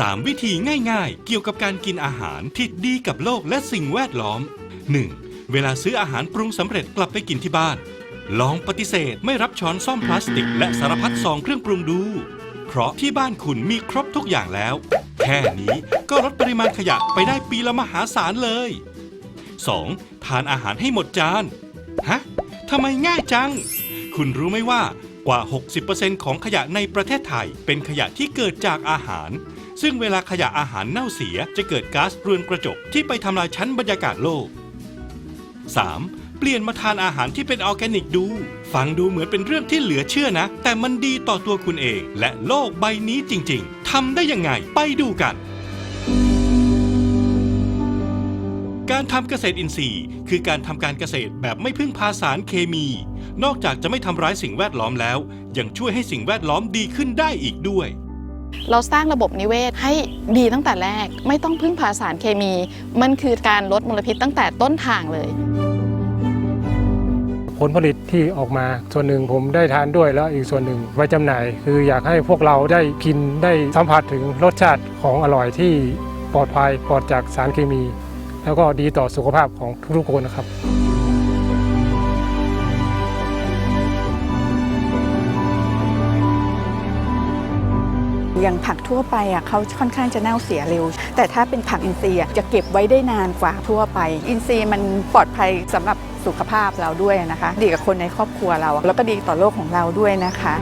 3 วิธีง่ายๆ เกี่ยวกับการกินอาหารที่ดีกับโลกและสิ่งแวดล้อม 1. เวลาซื้ออาหารปรุงสำเร็จกลับไปกินที่บ้าน ลองปฏิเสธไม่รับช้อนซ่อมพลาสติก และสารพัดซองเครื่องปรุงดู เพราะที่บ้านคุณมีครบทุกอย่างแล้ว แค่นี้ก็ลดปริมาณขยะไปได้ปีละมหาศาลเลย 2. ทานอาหารให้หมดจาน ฮะทำไมง่ายจัง คุณรู้ไหมว่า กว่า 60%ของขยะในประเทศไทย เป็นขยะที่เกิดจากอาหาร ซึ่งเวลาขยะอาหารเน่าเสียจะเกิดก๊าซเรือนกระจกที่ไปทำลายชั้นบรรยากาศโลก 3. เปลี่ยนมาทานอาหารที่เป็นออร์แกนิกดู ฟังดูเหมือนเป็นเรื่องที่เหลือเชื่อนะ แต่มันดีต่อตัวคุณเอง และโลกใบนี้จริง ๆทำได้ยังไงไปดูกัน การทำเกษตรอินทรีย์ คือการทำการเกษตรแบบไม่พึ่งพาสารเคมี นอกจากจะไม่ทำร้ายสิ่งแวดล้อมแล้ว ยังช่วยให้สิ่งแวดล้อมดีขึ้นได้อีกด้วย เราสร้างระบบนิเวศให้ดีตั้งแต่แรก ไม่ต้องพึ่งพาสารเคมี มันคือการลดมลพิษตั้งแต่ต้นทางเลยผลผลิตที่ออกมาส่วนหนึ่งผมได้ทานด้วยแล้วอีกส่วนหนึ่งไว้จำหน่าย คืออยากให้พวกเราได้กินได้สัมผัสถึงรสชาติของอร่อยที่ปลอดภัยปลอดจากสารเคมี แล้วก็ดีต่อสุขภาพของทุกๆคนนะครับ อย่างผักทั่วไปอะเขาค่อนข้างจะเน่าเสียเร็ว แต่ถ้าเป็นผักอินทรีย์จะเก็บไว้ได้นานกว่าทั่วไป อินทรีย์มันปลอดภัยสำหรับสุขภาพเราด้วยนะคะ ดีกับคนในครอบครัวเรา แล้วก็ดีต่อโลกของเราด้วยนะคะ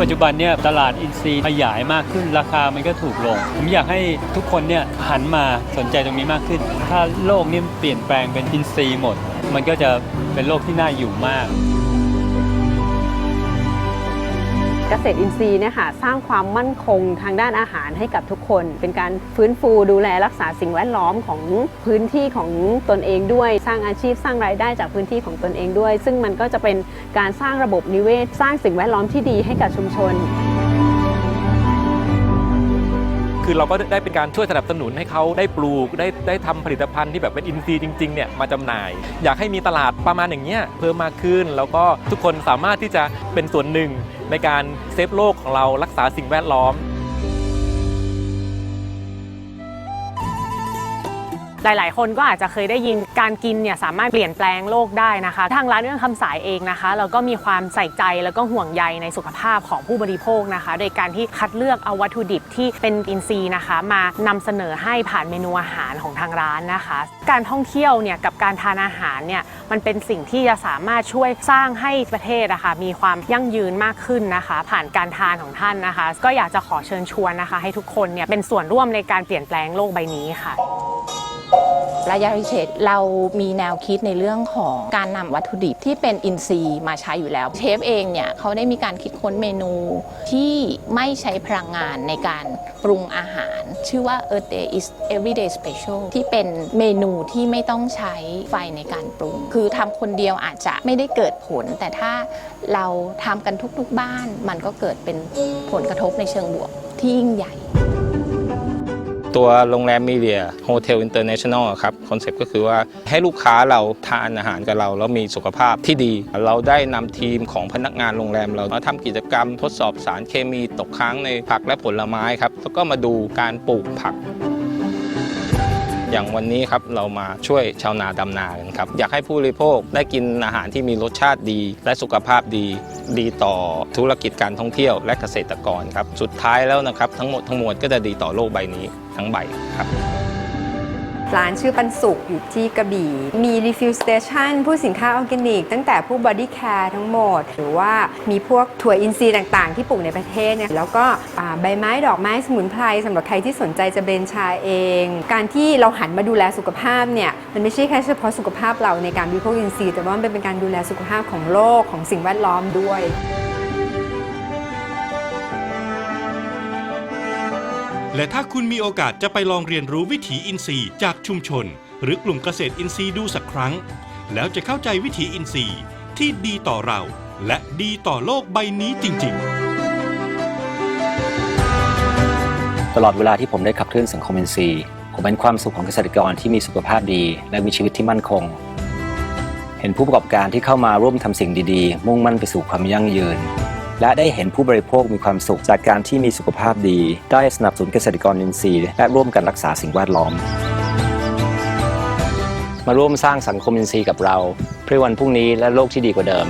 ปัจจุบันเนี่ยตลาดอินทรีย์ขยายมากขึ้นราคามันก็ถูกลง ผมอยากให้ทุกคนเนี่ยหันมาสนใจตรงนี้มากขึ้น ถ้าโลกนี่เปลี่ยนแปลงเป็นอินทรีย์หมด มันก็จะเป็นโลกที่น่าอยู่มาก เกษตรอินทรีย์เนี่ยค่ะสร้างความมั่นคงทางด้านอาหารให้กับทุกคน เป็นการฟื้นฟูดูแลรักษาสิ่งแวดล้อมของพื้นที่ของตนเองด้วย สร้างอาชีพสร้างรายได้จากพื้นที่ของตนเองด้วย ซึ่งมันก็จะเป็นการสร้างระบบนิเวศ สร้างสิ่งแวดล้อมที่ดีให้กับชุมชน คือเราก็ได้เป็นการช่วยสนับสนุนให้เขาได้ปลูกได้ได้ทำผลิตภัณฑ์ที่แบบเป็นอินทรีย์จริงๆเนี่ยมาจำหน่าย อยากให้มีตลาดประมาณอย่างเงี้ยเพิ่มมากขึ้น แล้วก็ทุกคนสามารถที่จะเป็นส่วนหนึ่งในการเซฟโลกของเรารักษาสิ่งแวดล้อม หลาย ๆ คนก็อาจจะเคยได้ยินการกินเนี่ยสามารถเปลี่ยนแปลงโลกได้นะคะ ทางร้านเรื่องคำสายเองนะคะเราก็มีความใส่ใจแล้วก็ห่วงใยในสุขภาพของผู้บริโภคนะคะ โดยการที่คัดเลือกเอาวัตถุดิบที่เป็นอินทรีย์นะคะ มานำเสนอให้ผ่านเมนูอาหารของทางร้านนะคะ การท่องเที่ยวเนี่ยกับการทานอาหารเนี่ยมันเป็นสิ่งที่จะสามารถช่วยสร้างให้ประเทศนะคะมีความยั่งยืนมากขึ้นนะคะ ผ่านการทานของท่านนะคะ ก็อยากจะขอเชิญชวนนะคะ ให้ทุกคนเนี่ยเป็นส่วนร่วมในการเปลี่ยนแปลงโลกใบนี้ค่ะ ระยะริเชตเรามีแนวคิดในเรื่องของการนำวัตถุดิบที่เป็นอินทรีย์มาใช้อยู่แล้ว เชฟเองเนี่ยเขาได้มีการคิดค้นเมนูที่ไม่ใช้พลังงานในการปรุงอาหาร ชื่อว่า Earth Day is Everyday Special ที่เป็นเมนูที่ไม่ต้องใช้ไฟในการปรุง คือทำคนเดียวอาจจะไม่ได้เกิดผล แต่ถ้าเราทำกันทุกๆบ้าน มันก็เกิดเป็นผลกระทบในเชิงบวกที่ยิ่งใหญ่ ตัวโรงแรมมีเดียโฮเทลอินเตอร์เนชั่นแนลครับคอนเซ็ปต์ก็คือว่าให้ลูกค้าเราทานอาหารกับเรา แล้วมีสุขภาพที่ดี เราได้นำทีมของพนักงานโรงแรม เรามาทำกิจกรรมทดสอบสารเคมีตกค้างในผักและผลไม้ครับแล้วก็มาดูการปลูกผัก อย่างวันนี้ครับเรามาช่วยชาวนาดำนากันครับ อยากให้ผู้บริโภคได้กินอาหารที่มีรสชาติดี และสุขภาพดี ดีต่อธุรกิจการท่องเที่ยวและเกษตรกรครับ สุดท้ายแล้วนะครับ ทั้งหมดทั้งมวลก็จะดีต่อโลกใบนี้ทั้งใบครับ ร้านชื่อปันสุขอยู่ที่กระบี่ มีรีฟิลสเตชันผู้สินค้าออร์แกนิก ตั้งแต่ผู้บอดี้แคร์ทั้งหมด หรือว่ามีพวกถั่วอินทรีย์ต่างๆ ที่ปลูกในประเทศเนี่ยแล้วก็ใบไม้ดอกไม้สมุนไพรสำหรับใครที่สนใจจะเบรนชาเอง การที่เราหันมาดูแลสุขภาพเนี่ยมันไม่ใช่แค่เฉพาะสุขภาพเราในการบริโภคอินทรีย์แต่ว่ามันเป็นการดูแลสุขภาพของโลกของสิ่งแวดล้อมด้วย และถ้าคุณมีโอกาสจะไปลองเรียนรู้วิถีอินทรีย์จากชุมชน หรือกลุ่มเกษตรอินทรีย์ดูสักครั้ง แล้วจะเข้าใจวิถีอินทรีย์ที่ดีต่อเรา และดีต่อโลกใบนี้จริง ๆ ตลอดเวลาที่ผมได้ขับเคลื่อนสังคมอินทรีย์ผมเป็นความสุขของเกษตรกรที่มีสุขภาพดี และมีชีวิตที่มั่นคง เห็นผู้ประกอบการที่เข้ามาร่วมทำสิ่งดีๆ มุ่งมั่นไปสู่ความยั่งยืน และได้เห็นผู้บริโภคมีความสุขจากการที่มีสุขภาพดี ได้สนับสนุนเกษตรกรอินทรีย์และร่วมกันรักษาสิ่งแวดล้อม มาร่วมสร้างสังคมอินทรีย์กับเรา เพื่อวันพรุ่งนี้และโลกที่ดีกว่าเดิม